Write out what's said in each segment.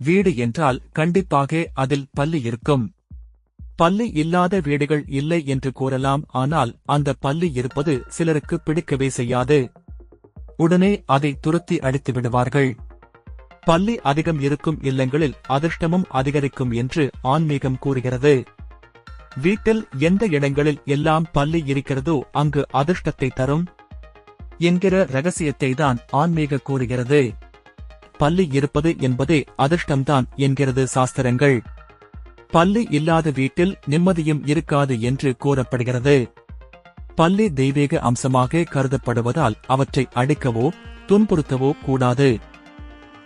வீடு என்றால் கண்டிப்பாக அதில் பல்லு இருக்கும். பல்லு இல்லாத வீடுகள் இல்லை என்று கூறலாம் ஆனால் அந்த பல்லு இருப்பது சிலருக்கு பிடிக்கவே செய்யாது. உடனே அதை துரத்தி அடித்து விடுவார்கள். பல்லி அதிகம் இருக்கும் இல்லங்களில் அதிர்ஷ்டமும் அதிகரிக்கும் என்று ஆன்மீகம் கூறுகிறது. வீட்டில் எந்த இடங்களில் எல்லாம் பல்லி இருக்கிறதோ அங்கு அதிர்ஷ்டத்தை தரும் என்கிற ரகசியத்தை தான் ஆன்மீக கூறுகிறது. பல்லு இருப்பது என்பதே அதிர்ஷ்டம்தான் என்கிறது சாஸ்திரங்கள். பல்லு இல்லாத வீட்டில் நிம்மதியும் இருக்காது என்று கூறப்படுகிறது. பல்லு தெய்வீக அம்சமாக கருதப்படுவதால் அவற்றை அடிக்கவோ துன்புறுத்தவோ கூடாது.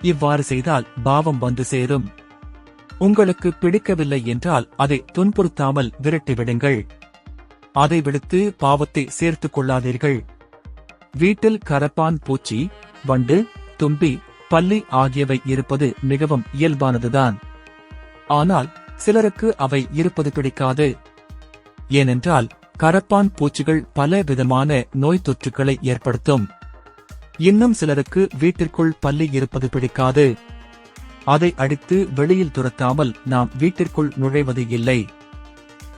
இவ்வாறு செய்தால் பாவம் வந்து சேரும். உங்களுக்கு பிடிக்கவில்லை என்றால் அதை துன்புறுத்தாமல் விரட்டிவிடுங்கள். அதை விடுத்து பாவத்தை சேர்த்துக் கொள்ளாதீர்கள். வீட்டில் கரப்பான் பூச்சி வண்டு தும்பி பல்லி ஆகியவை இருப்பது மிகவும் இயல்பானதுதான். ஆனால் சிலருக்கு அவை இருப்பது பிடிக்காது. ஏனென்றால் கரப்பான் பூச்சிகள் பல விதமான நோய் தொற்றுக்களை ஏற்படுத்தும். இன்னும் சிலருக்கு வீட்டிற்குள் பல்லி இருப்பது பிடிக்காது. அதை அடித்து வெளியில் துரத்தாமல் நாம் வீட்டிற்குள் நுழைவது இல்லை.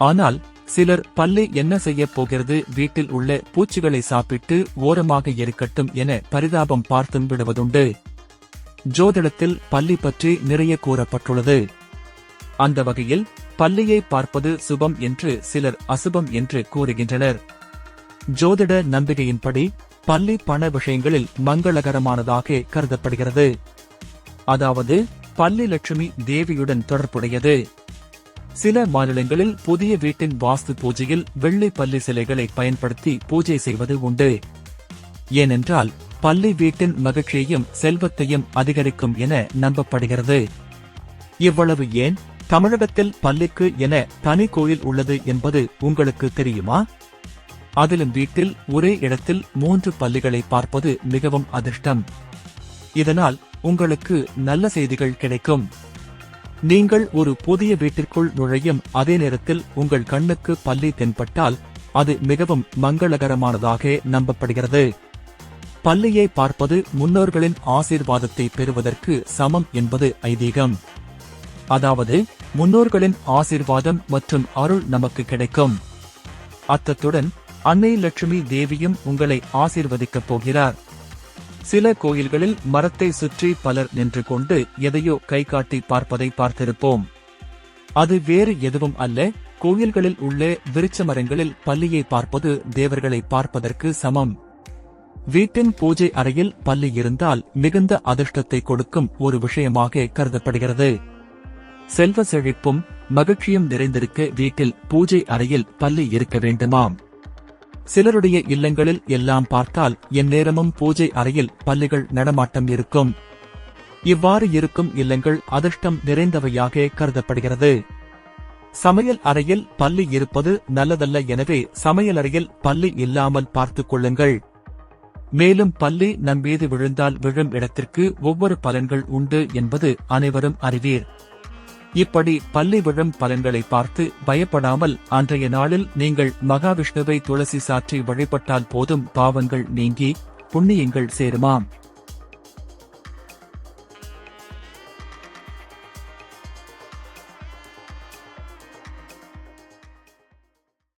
ஆனால் சிலர் பல்லி என்ன செய்யப் போகிறது வீட்டில் உள்ள பூச்சிகளை சாப்பிட்டு ஓரமாக இருக்கட்டும் என பரிதாபம் பார்த்தும் விடுவதுண்டு. ஜோதிடத்தில் பல்லி பற்றி நிறைய கூறப்பட்டுள்ளது. அந்த வகையில் பல்லியை பார்ப்பது சுபம் என்று சிலர் அசுபம் என்று கூறுகின்றனர். ஜோதிட நம்பிக்கையின்படி பள்ளி பண விஷயங்களில் மங்களகரமானதாக கருதப்படுகிறது. அதாவது பள்ளி லட்சுமி தேவியுடன் தொடர்புடையது. சில மாநிலங்களில் புதிய வீட்டின் வாஸ்து பூஜையில் வெள்ளி பள்ளி சிலைகளை பயன்படுத்தி பூஜை செய்வது உண்டு. ஏனென்றால் பள்ளி வீட்டின் மகிழ்ச்சியையும் செல்வத்தையும் அதிகரிக்கும் என நம்பப்படுகிறது. இவ்வளவு ஏன்? தமிழகத்தில் பள்ளிக்கு என தனி கோயில் உள்ளது என்பது உங்களுக்கு தெரியுமா? அதிலும் வீட்டில் ஒரே இடத்தில் மூன்று பள்ளிகளை பார்ப்பது மிகவும் அதிர்ஷ்டம். இதனால் உங்களுக்கு நல்ல செய்திகள் கிடைக்கும். நீங்கள் ஒரு புதிய வீட்டிற்குள் நுழையும் அதே நேரத்தில் உங்கள் கண்ணுக்கு பள்ளி தென்பட்டால் அது மிகவும் மங்களகரமானதாக நம்பப்படுகிறது. பள்ளியை பார்ப்பது முன்னோர்களின் ஆசீர்வாதத்தை பெறுவதற்கு சமம் என்பது ஐதீகம். அதாவது முன்னோர்களின் ஆசீர்வாதம் மற்றும் அருள் நமக்கு கிடைக்கும். அத்தத்துடன் அன்னை லட்சுமி தேவியும் உங்களை ஆசீர்வதிக்கப் போகிறார். சில கோயில்களில் மரத்தை சுற்றி பலர் நின்று கொண்டு எதையோ கை காட்டி பார்ப்பதை பார்த்திருப்போம். அது வேறு எதுவும் அல்ல கோயில்களில் உள்ள விருச்ச மரங்களில் பள்ளியை பார்ப்பது தேவர்களை பார்ப்பதற்கு சமம். வீட்டின் பூஜை அறையில் பல்லி இருந்தால் மிகுந்த அதிர்ஷ்டத்தை கொடுக்கும் ஒரு விஷயமாக கருதப்படுகிறது. செல்வ செழிப்பும் மகிழ்ச்சியும் நிறைந்திருக்க வீட்டில் பூஜை அறையில் பல்லி இருக்க வேண்டுமாம். சிலருடைய இல்லங்களில் எல்லாம் பார்த்தால் எந்நேரமும் பூஜை அறையில் பல்லிகள் நடமாட்டம் இருக்கும். இவ்வாறு இருக்கும் இல்லங்கள் அதிர்ஷ்டம் நிறைந்தவையாக கருதப்படுகிறது. சமையல் அறையில் பல்லி இருப்பது நல்லதல்ல எனவே சமையலறையில் பல்லி இல்லாமல் பார்த்துக் கொள்ளுங்கள். மேலும் பல்லி நம் மீது விழுந்தால் விழும் இடத்திற்கு ஒவ்வொரு பலன்கள் உண்டு என்பது அனைவரும் அறிவீர். இப்படி பள்ளி விழும் பலன்களை பார்த்து பயப்படாமல் அன்றைய நாளில் நீங்கள் மகாவிஷ்ணுவை துளசி சாற்றி வழிபட்டால் போதும் பாவங்கள் நீங்கி புண்ணியங்கள் சேருமாம்.